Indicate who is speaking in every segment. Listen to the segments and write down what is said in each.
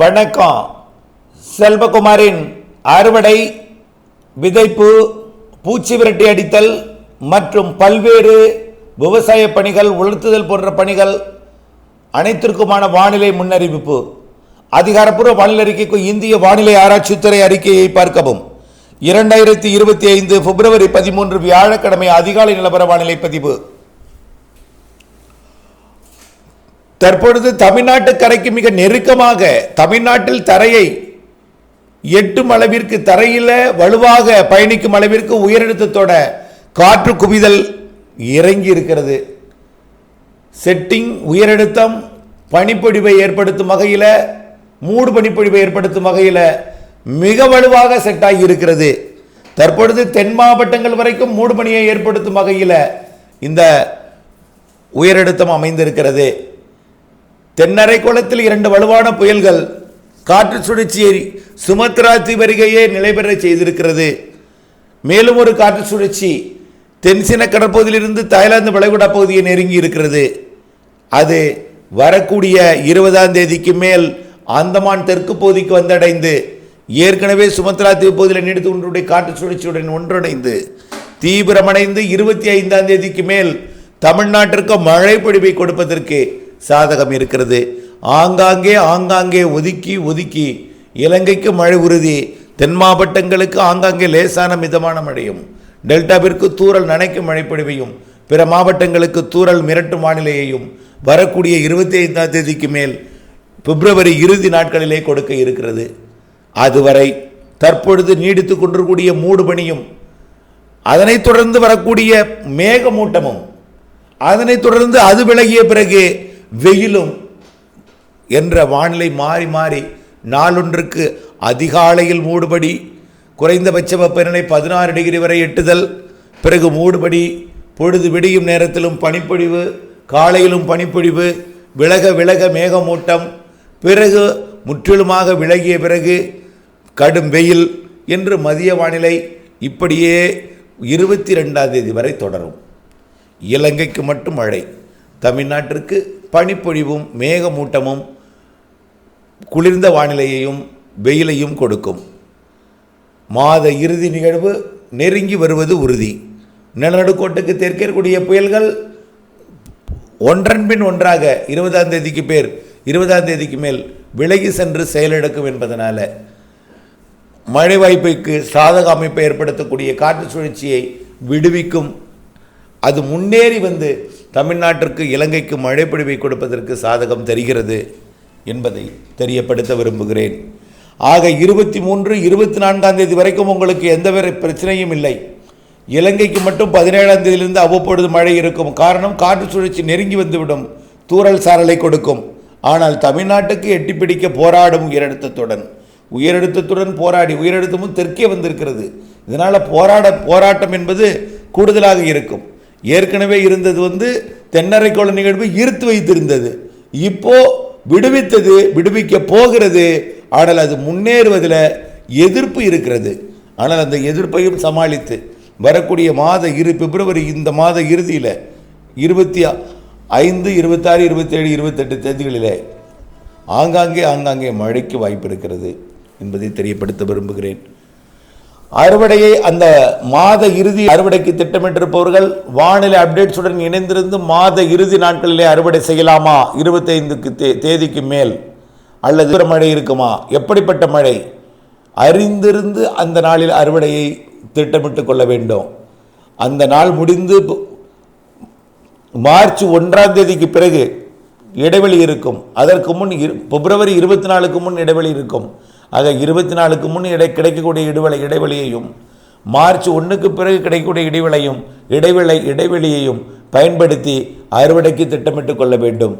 Speaker 1: வணக்கம். செல்வகுமாரின் அறுவடை விதைப்பு பூச்சி விரட்டி அடித்தல் மற்றும் பல்வேறு விவசாய பணிகள் உலர்த்துதல் போன்ற பணிகள் அனைத்திற்குமான வானிலை முன்னறிவிப்பு. அதிகாரப்பூர்வ வானிலை அறிக்கைக்கு இந்திய வானிலை ஆராய்ச்சித்துறை அறிக்கையை பார்க்கவும். இரண்டாயிரத்தி இருபத்தி ஐந்து பிப்ரவரி பதிமூன்று வியாழக்கிழமை அதிகாலை நிலவர வானிலை பதிவு. தற்பொழுது தமிழ்நாட்டு கரைக்கு மிக நெருக்கமாக தமிழ்நாட்டில் தரையை எட்டும் அளவிற்கு தரையில் வலுவாக பயணிக்கும் அளவிற்கு உயரழுத்தத்தோட காற்று குவிதல் இறங்கி இருக்கிறது. செட்டிங் உயரழுத்தம் பனிப்பொழிவை ஏற்படுத்தும் வகையில் மூடு பனிப்பொழிவை ஏற்படுத்தும் வகையில் மிக வலுவாக செட் ஆகி இருக்கிறது. தற்பொழுது தென் மாவட்டங்கள் வரைக்கும் மூடுபனியை ஏற்படுத்தும் வகையில் இந்த உயரழுத்தம் அமைந்திருக்கிறது. தென்னரை குளத்தில் இரண்டு வலுவான புயல்கள் காற்று சுழற்சியை சுமத்ரா தீவருகையே நிலைபெற செய்திருக்கிறது. மேலும் ஒரு காற்று சுழற்சி தென்சின கடற்பகுதியிலிருந்து தாய்லாந்து வளைகுடா பகுதியை நெருங்கி இருக்கிறது. அது வரக்கூடிய இருபதாம் தேதிக்கு மேல் அந்தமான் தெற்கு பகுதிக்கு வந்தடைந்து ஏற்கனவே சுமத்ரா தீவு பகுதியில் நீடித்து கொண்டுடைய காற்று சுழற்சியுடன் ஒன்றிணைந்து தீவிரமடைந்து இருபத்தி ஐந்தாம் தேதிக்கு மேல் தமிழ்நாட்டிற்கு மழை பொழிவை கொடுப்பதற்கு சாதகம் இருக்கிறது. ஆங்காங்கே ஆங்காங்கே ஒதுக்கி ஒதுக்கி இலங்கைக்கு மழை உறுதி. தென் மாவட்டங்களுக்கு ஆங்காங்கே லேசான மிதமான மழையும். டெல்டாவிற்கு தூறல் நனைக்கும் மழைப்பொழிவையும் பிற மாவட்டங்களுக்கு தூறல் மிரட்டும் வானிலையையும் வரக்கூடிய இருபத்தி ஐந்தாம் தேதிக்கு மேல் பிப்ரவரி இறுதி நாட்களிலே கொடுக்க இருக்கிறது. அதுவரை தற்பொழுது நீடித்து கொண்டிருக்கூடிய மூடுபனியும் அதனைத் தொடர்ந்து வரக்கூடிய மேகமூட்டமும் அதனைத் தொடர்ந்து அது விலகிய பிறகு வெயிலும் என்ற வானிலை மாறி மாறி நாளொன்றுக்கு அதிகாலையில் மூடுபடி குறைந்தபட்ச வெப்பநிலை பதினாறு டிகிரி வரை எட்டுதல் பிறகு மூடுபடி பொழுது விடியும் நேரத்திலும் பனிப்பொழிவு காலையிலும் பனிப்பொழிவு விலக விலக மேகமூட்டம் பிறகு முற்றிலுமாக விலகிய பிறகு கடும் வெயில் என்று மதிய வானிலை இப்படியே இருபத்தி ரெண்டாம் தேதி வரை தொடரும். இலங்கைக்கு மட்டும் மழை. தமிழ்நாட்டிற்கு பனிப்பொழிவும் மேகமூட்டமும் குளிர்ந்த வானிலையையும் வெயிலையும் கொடுக்கும். மாத இறுதி நிகழ்வு நெருங்கி வருவது உறுதி. நிலநடுக்கோட்டுக்கு தெற்கே புயல்கள் ஒன்றன் பின் ஒன்றாக இருபதாம் தேதிக்கு பேர் இருபதாம் தேதிக்கு மேல் விலகி சென்று செயலிழக்கும் என்பதனால் மழை வாய்ப்புக்கு சாதக அமைப்பை ஏற்படுத்தக்கூடிய காற்று சுழற்சியை விடுவிக்கும். அது முன்னேறி வந்து தமிழ்நாட்டிற்கு இலங்கைக்கு மழைப்பொழிவை கொடுப்பதற்கு சாதகம் தெரிகிறது என்பதை தெரியப்படுத்த விரும்புகிறேன். ஆக இருபத்தி மூன்று இருபத்தி நான்காம் தேதி வரைக்கும் உங்களுக்கு எந்த பிரச்சனையும் இல்லை. இலங்கைக்கு மட்டும் பதினேழாம் தேதியிலிருந்து அவ்வப்பொழுது மழை இருக்கும். காரணம் காற்று சுழற்சி நெருங்கி வந்துவிடும். தூறல் சாரலை கொடுக்கும். ஆனால் தமிழ்நாட்டுக்கு எட்டி பிடிக்க போராடும் உயரழுத்தத்துடன் உயரழுத்தத்துடன் போராடி உயரழுத்தமும் தெற்கே வந்திருக்கிறது. இதனால் போராட போராட்டம் என்பது கூடுதலாக இருக்கும். ஏற்கனவே இருந்தது வந்து தென்னரைக்கோள நிகழ்வு ஈர்த்து வைத்திருந்தது. இப்போ விடுவித்தது விடுவிக்க போகிறது. ஆனால் அது முன்னேறுவதில் எதிர்ப்பு இருக்கிறது. ஆனால் அந்த எதிர்ப்பையும் சமாளித்து வரக்கூடிய மாத இரு பிப்ரவரி இந்த மாத இறுதியில் இருபத்தி ஐந்து இருபத்தாறு இருபத்தேழு இருபத்தெட்டு தேதிகளிலே ஆங்காங்கே ஆங்காங்கே மழைக்கு வாய்ப்பு இருக்கிறது என்பதை தெரியப்படுத்த விரும்புகிறேன். அறுவடையை அந்த மாத இறுதி அறுவடைக்கு திட்டமிட்டிருப்பவர்கள் வானிலை அப்டேட்ஸுடன் இணைந்திருந்து மாத இறுதி நாட்களிலே அறுவடை செய்யலாமா? இருபத்தைந்துக்கு தே தேதிக்கு மேல். அல்லது மழை இருக்குமா? எப்படிப்பட்ட மழை? அறிந்திருந்து அந்த நாளில் அறுவடையை திட்டமிட்டு கொள்ள வேண்டும். அந்த நாள் முடிந்து மார்ச் ஒன்றாம் தேதிக்கு பிறகு இடைவெளி இருக்கும். அதற்கு முன் இரு- பிப்ரவரி இருபத்தி நாலுக்கு முன் இடைவெளி இருக்கும். ஆக இருபத்தி நாலுக்கு முன் இடை கிடைக்கக்கூடிய இடைவெளி இடைவெளியையும் மார்ச் ஒன்றுக்கு பிறகு கிடைக்கக்கூடிய இடைவெளியும் இடைவெளி இடைவெளியையும் பயன்படுத்தி அறுவடைக்கு திட்டமிட்டு கொள்ள வேண்டும்.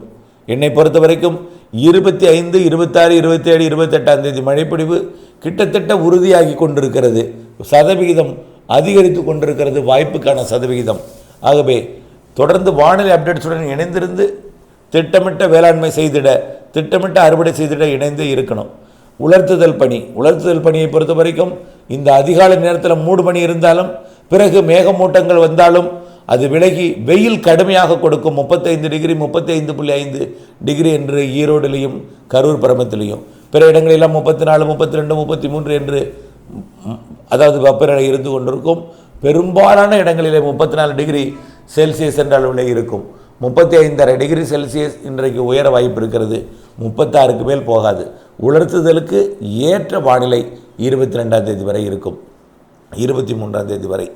Speaker 1: என்னை பொறுத்த வரைக்கும் இருபத்தி ஐந்து இருபத்தாறு இருபத்தேழு இருபத்தெட்டாம் தேதி மழைப்பொழிவு கிட்டத்தட்ட உறுதியாகி கொண்டிருக்கிறது. சதவிகிதம் அதிகரித்து கொண்டிருக்கிறது வாய்ப்புக்கான சதவிகிதம். ஆகவே தொடர்ந்து வானிலை அப்டேட்ஸுடன் இணைந்திருந்து திட்டமிட்ட வேளாண்மை செய்திட திட்டமிட்ட அறுவடை செய்திட இணைந்து இருக்கணும். உலர்த்துதல் பணி. உலர்த்துதல் பணியை பொறுத்த வரைக்கும் இந்த அதிகாலை நேரத்தில் மூடு பணி இருந்தாலும் பிறகு மேகமூட்டங்கள் வந்தாலும் அது விலகி வெயில் கடுமையாக கொடுக்கும். முப்பத்தைந்து டிகிரி முப்பத்தைந்து புள்ளி ஐந்து டிகிரி என்று ஈரோடுலேயும் கரூர் பரமத்திலையும். பிற இடங்களெல்லாம் முப்பத்தி நாலு முப்பத்தி ரெண்டு முப்பத்தி மூன்று என்று அதாவது வெப்பநிலை இருந்து கொண்டிருக்கும். பெரும்பாலான இடங்களிலே முப்பத்தி நாலு டிகிரி செல்சியஸ் என்ற அளவில் இருக்கும். முப்பத்தி ஐந்தரை டிகிரி செல்சியஸ் இன்றைக்கு உயர வாய்ப்பு இருக்கிறது. முப்பத்தாறுக்கு மேல் போகாது. உலர்த்துதலுக்கு ஏற்ற வானிலை இருபத்தி ரெண்டாம் தேதி வரை இருக்கும். இருபத்தி மூன்றாம் தேதி வரை.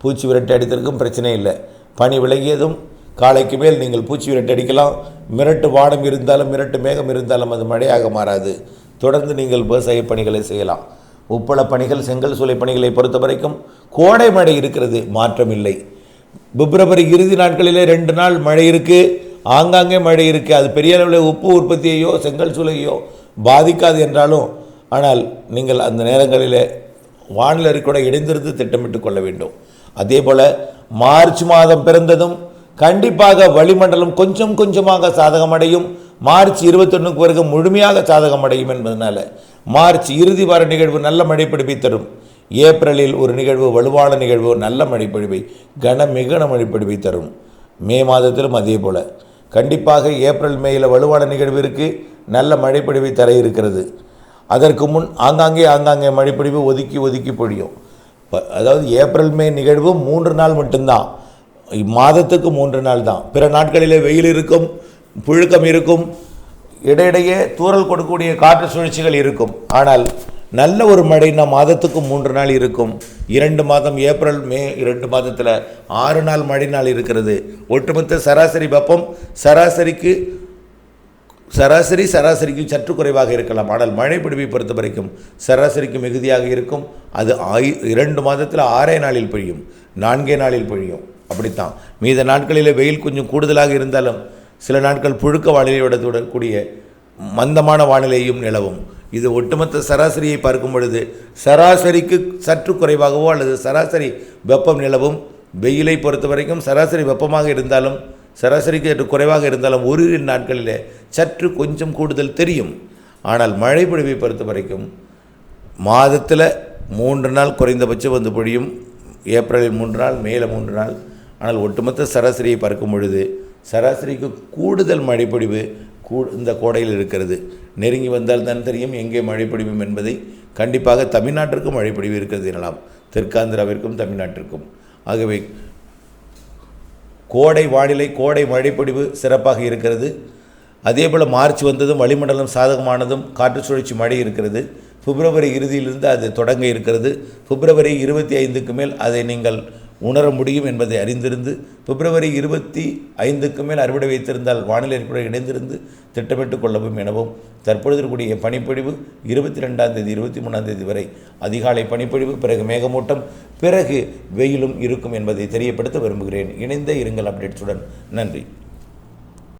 Speaker 1: பூச்சி விரட்டு அடித்ததற்கும் பிரச்சனை இல்லை. பனி விலகியதும் காலைக்கு மேல் நீங்கள் பூச்சி விரட்டு அடிக்கலாம். மிரட்டு வானம் இருந்தாலும் மிரட்டு மேகம் இருந்தாலும் அது மழையாக மாறாது. தொடர்ந்து நீங்கள் விவசாய பணிகளை செய்யலாம். உப்பள பணிகள் செங்கல் சூளை பணிகளை பொறுத்த வரைக்கும் கோடை மழை இருக்கிறது. மாற்றம் இல்லை. பிப்ரவரி இறுதி நாட்களிலே ரெண்டு நாள் மழை இருக்குது ஆங்காங்கே மழை இருக்குது அது பெரிய அளவில் உப்பு உற்பத்தியையோ செங்கல் சூளையோ பாதிக்காது என்றாலும் ஆனால் நீங்கள் அந்த நேரங்களிலே வானிலை கூட இணைந்திருந்து திட்டமிட்டு கொள்ள வேண்டும். அதே போல் மார்ச் மாதம் பிறந்ததும் கண்டிப்பாக வளிமண்டலம் கொஞ்சம் கொஞ்சமாக சாதகமடையும். மார்ச் இருபத்தொன்னுக்கு பிறகு முழுமையாக சாதகமடையும் என்பதனால மார்ச் இறுதி வார நிகழ்வு நல்ல மழை பிடிப்பை தரும். ஏப்ரலில் ஒரு நிகழ்வு வலுவான நிகழ்வு நல்ல மழைப்பொழிவை பொழிவை கன தரும். மே மாதத்திலும் அதே போல். கண்டிப்பாக ஏப்ரல் மேயில் வலுவான நிகழ்வு இருக்குது நல்ல மழைப்பொழிவை தர இருக்கிறது. அதற்கு முன் ஆங்காங்கே ஆங்காங்கே மழைப்பொழிவு ஒதுக்கி ஒதுக்கி பொழியும். ப- அதாவது ஏப்ரல் மே நிகழ்வு மூன்று நாள் மட்டும்தான். மாதத்துக்கு மூன்று நாள் தான். பிற நாட்களிலே வெயில் இருக்கும் புழுக்கம் இருக்கும் இடையிடையே தூறல் கொடுக்கக்கூடிய காற்று சுழற்சிகள் இருக்கும். ஆனால் நல்ல ஒரு மழைனா மாதத்துக்கு மூன்று நாள் இருக்கும். இரண்டு மாதம் ஏப்ரல் மே இரண்டு மாதத்தில் ஆறு நாள் மழை நாள் இருக்கிறது. ஒட்டுமொத்த சராசரி வெப்பம் சராசரிக்கு சராசரி சராசரிக்கு சற்று குறைவாக இருக்கலாம். ஆனால் மழை பிடிவை பொறுத்த வரைக்கும் சராசரிக்கு மிகுதியாக இருக்கும். அது ஆய் இரண்டு மாதத்தில் ஆறே நாளில் பொழியும். நான்கே நாளில் பொழியும். அப்படித்தான். மீத நாட்களில் வெயில் கொஞ்சம் கூடுதலாக இருந்தாலும் சில நாட்கள் புழுக்க வானிலையோட கூடிய மந்தமான வானிலையும் நிலவும். இது ஒட்டுமொத்த சராசரியை பார்க்கும் பொழுது சராசரிக்கு சற்று குறைவாகவோ அல்லது சராசரி வெப்பம் நிலவும் வெயிலை பொறுத்த வரைக்கும் சராசரி வெப்பமாக இருந்தாலும் சராசரிக்கு சற்று குறைவாக இருந்தாலும் ஒரு நாட்களிலே சற்று கொஞ்சம் கூடுதல் தெரியும். ஆனால் மழை பொழிவை பொறுத்த வரைக்கும் மாதத்தில் மூன்று நாள் குறைந்தபட்சம் வந்து பொழியும். ஏப்ரலில் மூன்று நாள் மேலே மூன்று நாள். ஆனால் ஒட்டுமொத்த சராசரியை பார்க்கும் பொழுது சராசரிக்கு கூடுதல் மழைப்பொழிவு கூ இந்த கோடையில் இருக்கிறது. நெருங்கி வந்தால் தான் தெரியும் எங்கே மழை பொழிவும் என்பதை. கண்டிப்பாக தமிழ்நாட்டிற்கும் மழை பொழிவு இருக்கிறது எனலாம். தெற்காந்திராவிற்கும் தமிழ்நாட்டிற்கும். ஆகவே கோடை வானிலை கோடை மழைப்பொழிவு சிறப்பாக இருக்கிறது. அதே போல் மார்ச் வந்ததும் வளிமண்டலம் சாதகமானதும் காற்று சுழற்சி மழை இருக்கிறது. பிப்ரவரி இறுதியிலிருந்து அது தொடங்க இருக்கிறது. பிப்ரவரி இருபத்தி ஐந்துக்கு மேல் அதை நீங்கள் உணர முடியும் என்பதை அறிந்திருந்து பிப்ரவரி இருபத்தி ஐந்துக்கு மேல் அறுவடை வைத்திருந்தால் வானிலை ஏற்பட இணைந்திருந்து திட்டமிட்டு கொள்ளவும் எனவும் தற்பொழுது இருக்கக்கூடிய பனிப்பொழிவு இருபத்தி ரெண்டாம் தேதி இருபத்தி மூணாம் தேதி வரை அதிகாலை பனிப்பொழிவு பிறகு மேகமூட்டம் பிறகு வெயிலும் இருக்கும் என்பதை தெரியப்படுத்த விரும்புகிறேன். இணைந்த இருங்கள் அப்டேட்ஸுடன். நன்றி.